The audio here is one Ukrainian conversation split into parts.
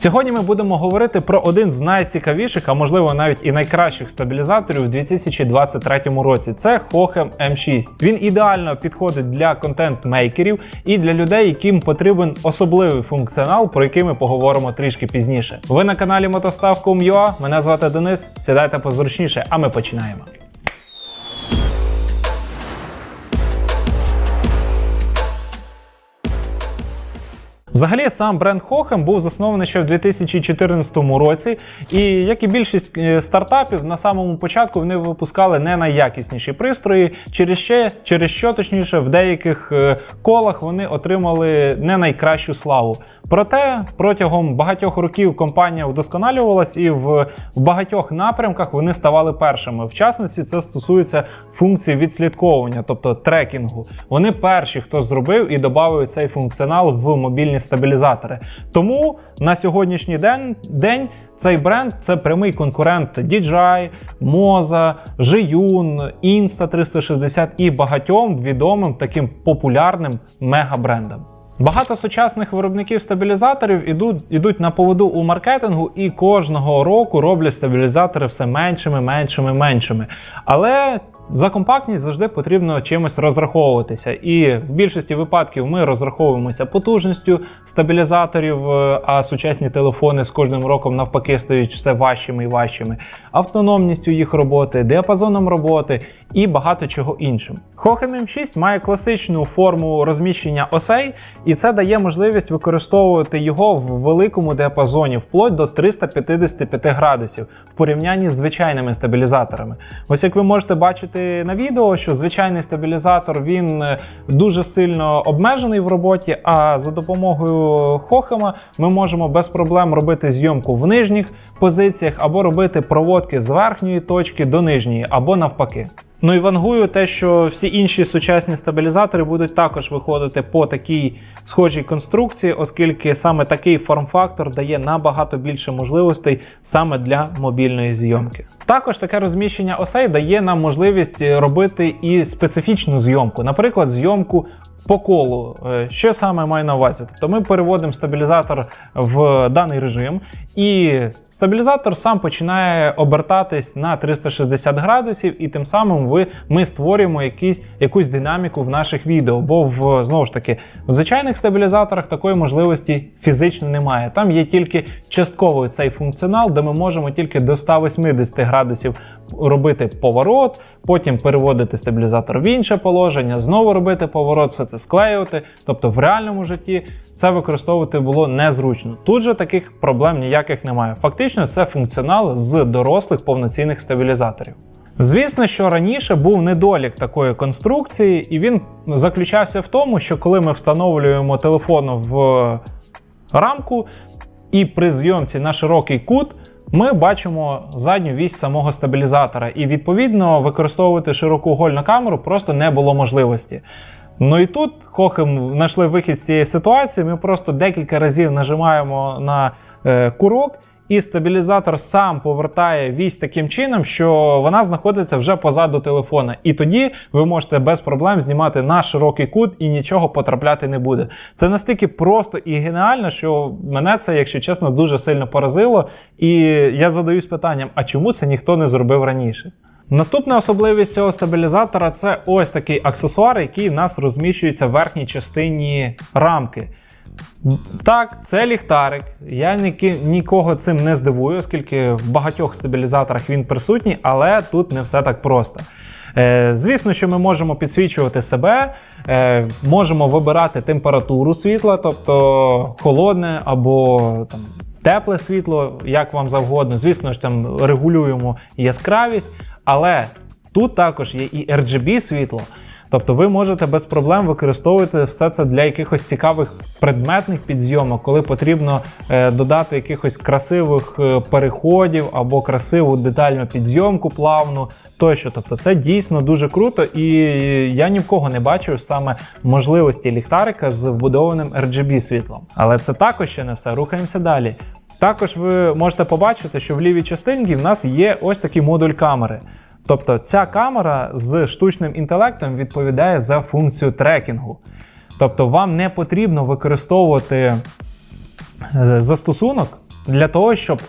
Сьогодні ми будемо говорити про один з найцікавіших, а можливо навіть і найкращих стабілізаторів у 2023 році. Це Hohem M6. Він ідеально підходить для контент-мейкерів і для людей, яким потрібен особливий функціонал, про який ми поговоримо трішки пізніше. Ви на каналі Мотостав.com.ua, Мене звати Денис. Сідайте позручніше, а ми починаємо. Взагалі, сам бренд Hohem був заснований ще в 2014 році, і як і більшість е, стартапів, на самому початку вони випускали не найякісніші пристрої, через що, через що точніше в деяких е, колах вони отримали не найкращу славу. Проте протягом багатьох років компанія вдосконалювалась і в, в багатьох напрямках вони ставали першими. В частності це стосується функції відслідковування, тобто трекінгу. Вони перші, хто зробив і додав цей функціонал в мобільні стабілізатори. Тому на сьогоднішній день день. Цей бренд це прямий конкурент DJI, Moza, Zhiyun, Insta360 і багатьом відомим таким популярним мегабрендам. Багато сучасних виробників стабілізаторів ідуть, ідуть на поводу у маркетингу і кожного року роблять стабілізатори все меншими, меншими, меншими. Але за компактність завжди потрібно чимось розраховуватися. І в більшості випадків ми розраховуємося потужністю стабілізаторів, е, а сучасні телефони з кожним роком навпаки стають все важчими і важчими, автономністю їх роботи, діапазоном роботи і багато чого іншим. Hohem M6 має класичну форму розміщення осей, і це дає можливість використовувати його в великому діапазоні вплоть до 355 градусів в порівнянні з звичайними стабілізаторами. Ось як ви можете бачити на відео, що звичайний стабілізатор він е, дуже сильно обмежений в роботі, а за допомогою Хохема ми можемо без проблем робити зйомку в нижніх позиціях або робити проводки з верхньої точки до нижньої, або навпаки. Ну і вангую те, що всі інші сучасні стабілізатори будуть також виходити по такій схожій конструкції, оскільки саме такий форм-фактор дає набагато більше можливостей саме для мобільної зйомки. Також таке розміщення осей дає нам можливість робити і специфічну зйомку, наприклад, зйомку. По колу, Е, що саме маю на увазі? Тобто ми переводимо стабілізатор в даний режим, і стабілізатор сам починає обертатись на 360 градусів, і тим самим ви, ми створюємо якісь, якусь динаміку в наших відео. Бо в знову ж таки в звичайних стабілізаторах такої можливості фізично немає. Там є тільки частковий цей функціонал, де ми можемо тільки до 180 градусів робити поворот, потім переводити стабілізатор в інше положення, знову робити поворот, все це склеювати. Тобто в реальному житті це використовувати було незручно. Тут же таких проблем ніяких немає. Фактично, це функціонал з дорослих повноцінних стабілізаторів. Звісно, що раніше був недолік такої конструкції, і він заключався в тому, що коли ми встановлюємо телефон в рамку і при зйомці на широкий кут. Ми бачимо задню вісь самого стабілізатора, і відповідно використовувати широкоугольну камеру просто не було можливості. Ну і тут Хохем знайшли вихід з цієї ситуації. Ми просто декілька разів нажимаємо на е, курок, і стабілізатор сам повертає вісь таким чином, що вона знаходиться вже позаду телефона. І тоді ви можете без проблем знімати на широкий кут і нічого потрапляти не буде. Це настільки просто і геніально, що мене це, якщо чесно, дуже сильно поразило. І я задаюсь питанням: а чому це ніхто не зробив раніше? Наступна особливість цього стабілізатора це ось такий аксесуар, який в нас розміщується в верхній частині рамки. Так, це ліхтарик. Я ніки, нікого цим не здивую, оскільки в багатьох стабілізаторах він присутній, але тут не все так просто. Е, звісно, що ми можемо підсвічувати себе, е, можемо вибирати температуру світла, тобто холодне або там, тепле світло, як вам завгодно. Звісно ж, там регулюємо яскравість, але тут також є і RGB світло. Тобто ви можете без проблем використовувати все це для якихось цікавих предметних підзйомок, коли потрібно е, додати якихось красивих е, переходів або красиву детальну підзйомку плавну тощо. Тобто це дійсно дуже круто, і я ні в кого не бачу саме можливості ліхтарика з вбудованим RGB світлом. Але це також ще не все. Рухаємося далі. Також ви можете побачити, що в лівій частині в нас є ось такий модуль камери. Тобто ця камера з штучним інтелектом відповідає за функцію трекінгу. Тобто вам не потрібно використовувати е, застосунок, для того, щоб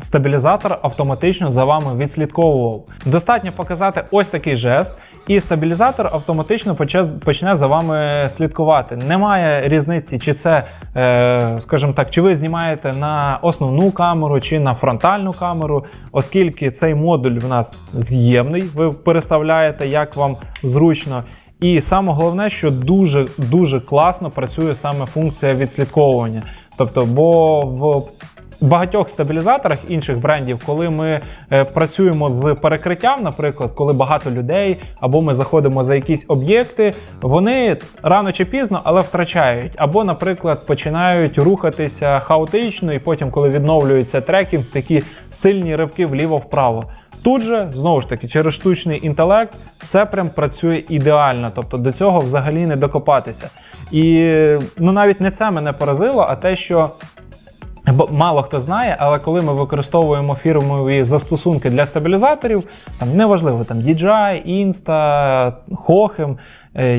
стабілізатор автоматично за вами відслідковував. Достатньо показати ось такий жест, і стабілізатор автоматично почне за вами слідкувати. Немає різниці, чи це, е, скажімо так, чи ви знімаєте на основну камеру, чи на фронтальну камеру, оскільки цей модуль в нас з'ємний, ви переставляєте, як вам зручно. І саме головне, що дуже дуже класно працює саме функція відслідковування. Тобто, бо в багатьох стабілізаторах інших брендів, коли ми е, працюємо з перекриттям, наприклад, коли багато людей, або ми заходимо за якісь об'єкти, вони рано чи пізно, але втрачають. Або, наприклад, починають рухатися хаотично, і потім, коли відновлюється трекінг, такі сильні ривки вліво-вправо. Тут же знову ж таки через штучний інтелект все прям працює ідеально, тобто до цього взагалі не докопатися. І ну навіть не це мене поразило, а те, що Бо мало хто знає, але коли ми використовуємо фірмові застосунки для стабілізаторів, там неважливо там DJI, Insta, Hohem, е,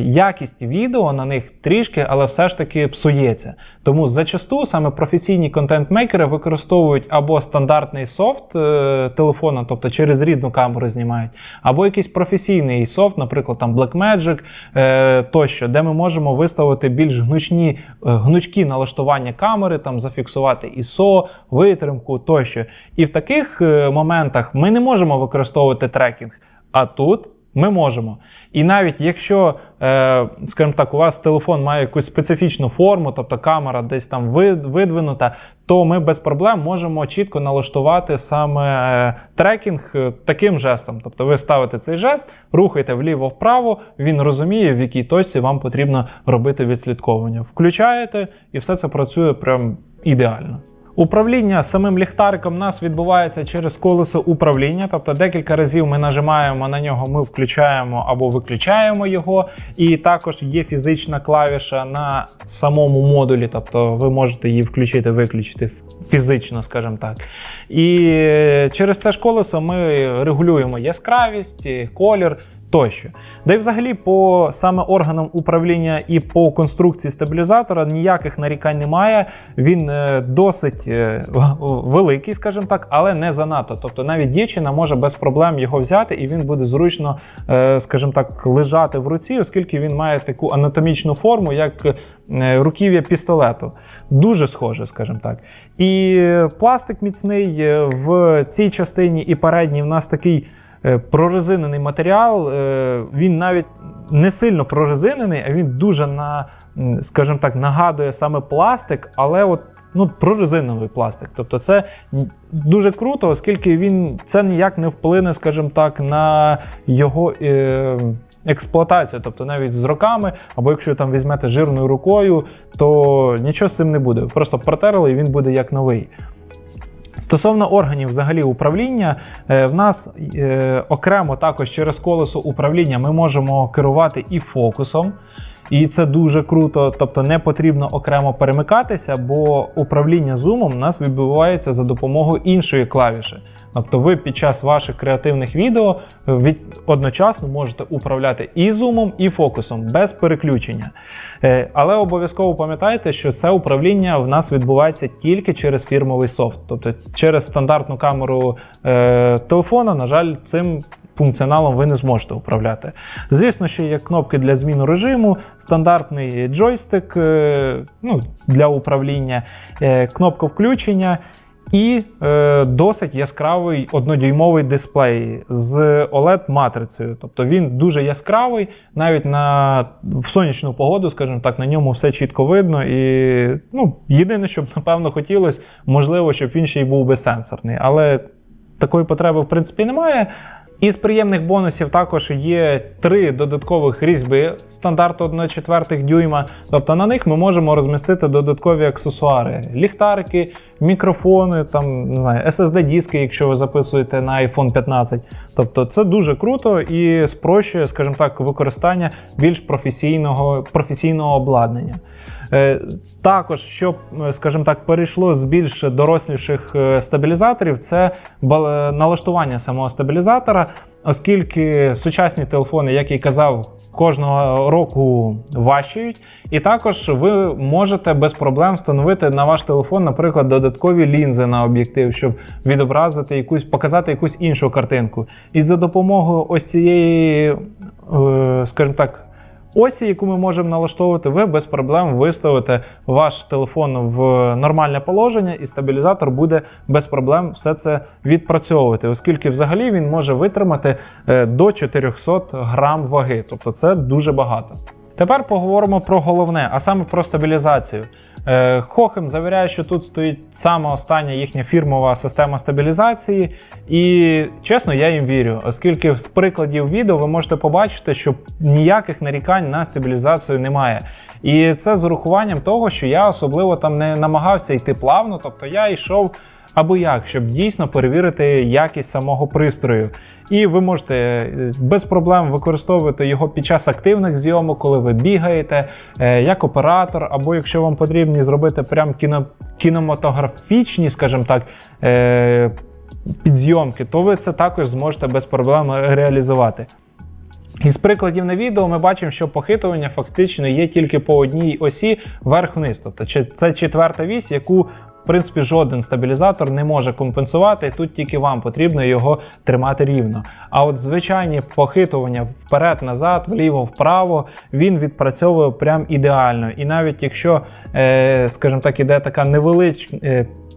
якість відео на них трішки, але все ж таки псується. Тому зачасту саме професійні контент-мейкери використовують або стандартний софт е, телефона, тобто через рідну камеру знімають, або якийсь професійний софт, наприклад, там Blackmagic е, тощо, де ми можемо виставити більш гнучні, е, гнучкі налаштування камери, там зафіксувати ISO, витримку тощо. І в таких е, моментах ми не можемо використовувати трекінг. А тут ми можемо. І навіть якщо, е, скажімо так, у вас телефон має якусь специфічну форму, тобто камера десь там видвинута, то ми без проблем можемо чітко налаштувати саме е, трекінг е, таким жестом. Тобто ви ставите цей жест, рухаєте вліво-вправо, він розуміє, в якій точці вам потрібно робити відслідковування. Включаєте, і все це працює прям ідеально. Управління самим ліхтариком у нас відбувається через колесо управління, тобто декілька разів ми нажимаємо на нього, ми включаємо або виключаємо його. І також є фізична клавіша на самому модулі, тобто ви можете її включити, виключити фізично, скажімо так. І через це ж колесо ми регулюємо яскравість, колір тощо. Да й взагалі по саме органам управління і по конструкції стабілізатора ніяких нарікань немає. Він е, досить е, великий, скажімо так, але не занадто. Тобто навіть дівчина може без проблем його взяти, і він буде зручно, е, скажімо так, лежати в руці, оскільки він має таку анатомічну форму, як руків'я пістолету. Дуже схоже, скажімо так. І пластик міцний в цій частині і передній в нас такий прорезинений матеріал. е, Він навіть не сильно прорезинений, а він дуже на, скажімо так, нагадує саме пластик, але от. Ну, прорезиновий пластик. Тобто це дуже круто, оскільки він це ніяк не вплине, скажімо так, на його е, експлуатацію. Тобто навіть з роками, або якщо там візьмете жирною рукою, то нічого з цим не буде. Просто протерли і він буде як новий. Стосовно органів взагалі управління, е, в нас е, окремо також через колесо управління ми можемо керувати і фокусом. І це дуже круто, тобто не потрібно окремо перемикатися, бо управління зумом у нас відбувається за допомогою іншої клавіші. Тобто ви під час ваших креативних відео від одночасно можете управляти і зумом, і фокусом без переключення. Е, Але обов'язково пам'ятайте, що це управління в нас відбувається тільки через фірмовий софт, тобто через стандартну камеру е, телефона, на жаль, цим. Функціоналом ви не зможете управляти. Звісно, що є кнопки для зміну режиму, стандартний джойстик е, ну, для управління, е, кнопка включення і е, досить яскравий однодюймовий дисплей з OLED-матрицею. Тобто він дуже яскравий, навіть на, в сонячну погоду, скажімо так, на ньому все чітко видно. І ну, єдине, що б напевно хотілося, можливо, щоб він ще й був би сенсорний. Але такої потреби, в принципі, немає. Із приємних бонусів також є три додаткових різьби стандарту 1,4 дюйма. Тобто на них ми можемо розмістити додаткові аксесуари: ліхтарики, мікрофони, там не знаю, SSD-диски, якщо ви записуєте на iPhone 15. Тобто це дуже круто і спрощує, скажімо так, використання більш професійного, професійного обладнання. Е, Також, щоб, е, скажімо так, перейшло з більш доросліших е, стабілізаторів, це налаштування самого стабілізатора, оскільки сучасні телефони, як і казав кожного року важчають. І також ви можете без проблем встановити на ваш телефон, наприклад, додаткові лінзи на об'єктив, щоб відобразити якусь, показати якусь іншу картинку. І за допомогою ось цієї, скажімо так. Осі, яку ми можемо налаштовувати, ви без проблем виставите ваш телефон в нормальне положення, і стабілізатор буде без проблем все це відпрацьовувати, оскільки взагалі він може витримати е, до 400 грам ваги, тобто це дуже багато. Тепер поговоримо про головне, а саме про стабілізацію. Е, Хохем завіряє, що тут стоїть саме остання їхня фірмова система стабілізації, і чесно, я їм вірю, оскільки з прикладів відео ви можете побачити, що ніяких нарікань на стабілізацію немає. І це з урахуванням того, що я особливо там не намагався йти плавно, тобто я йшов. Або як, щоб дійсно перевірити якість самого пристрою. І ви можете е, без проблем використовувати його під час активних зйомок, коли ви бігаєте, е, як оператор, або якщо вам потрібні зробити прям кіно, кінематографічні, скажімо так, е, підзйомки, то ви це також зможете без проблем реалізувати. Із прикладів на відео ми бачимо, що похитування фактично є тільки по одній осі вверх-вниз. Тобто це четверта вісь, яку в принципі жоден стабілізатор не може компенсувати. Тут тільки вам потрібно його тримати рівно. А от звичайні похитування вперед-назад, вліво-вправо, він відпрацьовує прям ідеально. І навіть якщо, е, скажімо так, іде така невеличка.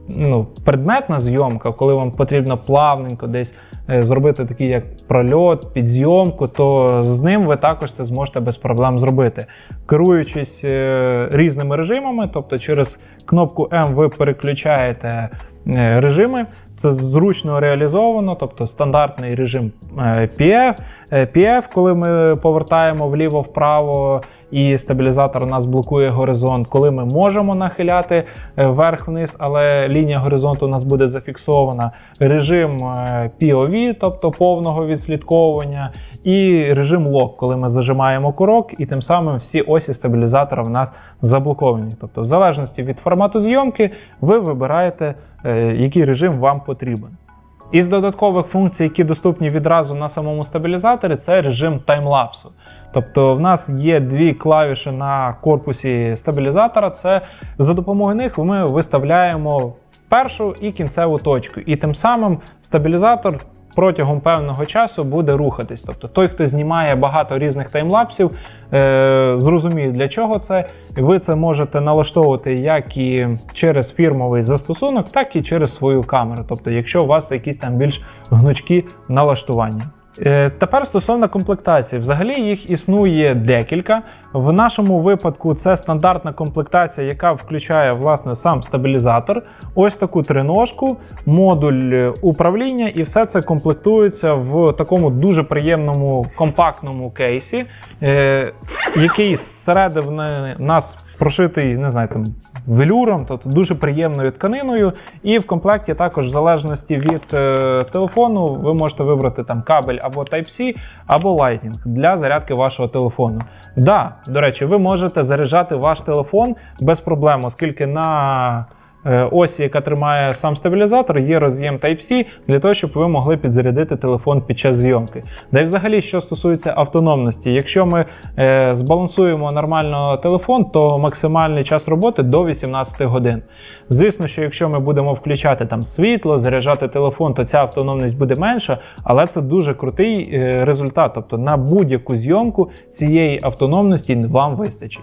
Ну, предметна зйомка, коли вам потрібно плавненько десь е, зробити такий як прольот, підзйомку, то з ним ви також це зможете без проблем зробити. Керуючись е, різними режимами, тобто через кнопку М ви переключаєте режими. Це зручно реалізовано, тобто стандартний режим е, PF, е, PF, коли ми повертаємо вліво-вправо, і стабілізатор у нас блокує горизонт, коли ми можемо нахиляти е, вверх-вниз, але лінія горизонту у нас буде зафіксована. Режим е, POV, тобто повного відслідковування, і режим лок, коли ми зажимаємо курок, і тим самим всі осі стабілізатора в нас заблоковані. Тобто, в залежності від формату зйомки, ви вибираєте, е, який режим вам потрібен. Із додаткових функцій, які доступні відразу на самому стабілізаторі, це режим таймлапсу. Тобто в нас є дві клавіші на корпусі стабілізатора. Це за допомогою них ми виставляємо першу і кінцеву точку. І тим самим стабілізатор протягом певного часу буде рухатись. Тобто той, хто знімає багато різних таймлапсів, е, зрозуміє для чого це. Ви це можете налаштовувати як і через фірмовий застосунок, так і через свою камеру. Тобто, якщо у вас якісь там більш гнучкі налаштування. Е, Тепер стосовно комплектації, взагалі їх існує декілька. В нашому випадку це стандартна комплектація, яка включає власне сам стабілізатор, ось таку триножку, модуль е, управління, і все це комплектується в такому дуже приємному компактному кейсі, е, який зсередини нас прошитий, не знаю, там велюром, тобто дуже приємною тканиною. І в комплекті також, в залежності від е, телефону, ви можете вибрати там кабель або Type-C, або Lightning для зарядки вашого телефону. Да, до речі, ви можете заряджати ваш телефон без проблем, оскільки на осі, яка тримає сам стабілізатор, є роз'єм Type-C для того, щоб ви могли підзарядити телефон під час зйомки. Да й взагалі, що стосується автономності, якщо ми е, збалансуємо нормально телефон, то максимальний час роботи до 18 годин. Звісно, що якщо ми будемо включати там світло, заряджати телефон, то ця автономність буде менша, але це дуже крутий е, результат. Тобто на будь-яку зйомку цієї автономності вам вистачить.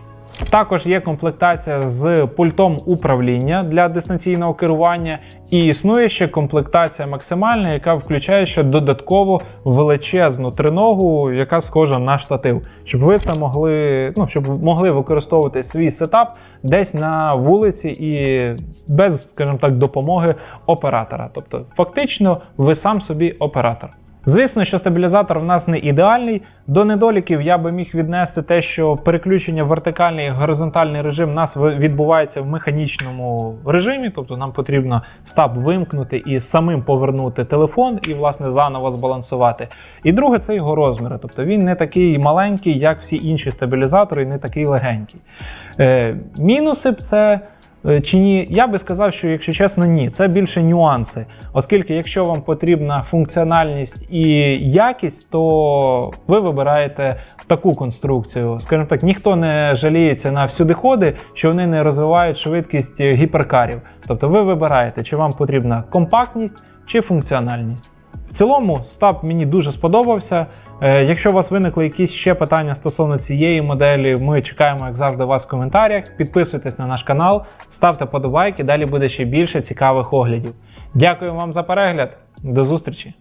Також є комплектація з пультом управління для дистанційного керування, і існує ще комплектація максимальна, яка включає ще додатково величезну триногу, яка схожа на штатив, щоб ви це могли, ну щоб могли використовувати свій сетап десь на вулиці і без, скажімо так, допомоги оператора. Тобто, фактично, ви сам собі оператор. Звісно, що стабілізатор в нас не ідеальний. До недоліків я би міг віднести те, що переключення в вертикальний і горизонтальний режим у нас відбувається в механічному режимі, тобто нам потрібно стаб вимкнути і самим повернути телефон і, власне, заново збалансувати. І друге, це його розміри. Тобто він не такий маленький, як всі інші стабілізатори, і не такий легенький. Е, мінуси це. Е, Чи ні, я би сказав, що якщо чесно, ні, це більше нюанси. Оскільки, якщо вам потрібна функціональність і якість, то ви вибираєте таку конструкцію. Скажімо так, ніхто не жаліється на всюдиходи, що вони не розвивають швидкість е, гіперкарів. Тобто ви вибираєте, чи вам потрібна компактність чи функціональність. Цілому, стаб мені дуже сподобався. Е, Якщо у вас виникли якісь ще питання стосовно цієї моделі, ми чекаємо, як завжди, вас в коментарях. Підписуйтесь на наш канал, ставте подобайки, далі буде ще більше цікавих оглядів. Дякую вам за перегляд. До зустрічі!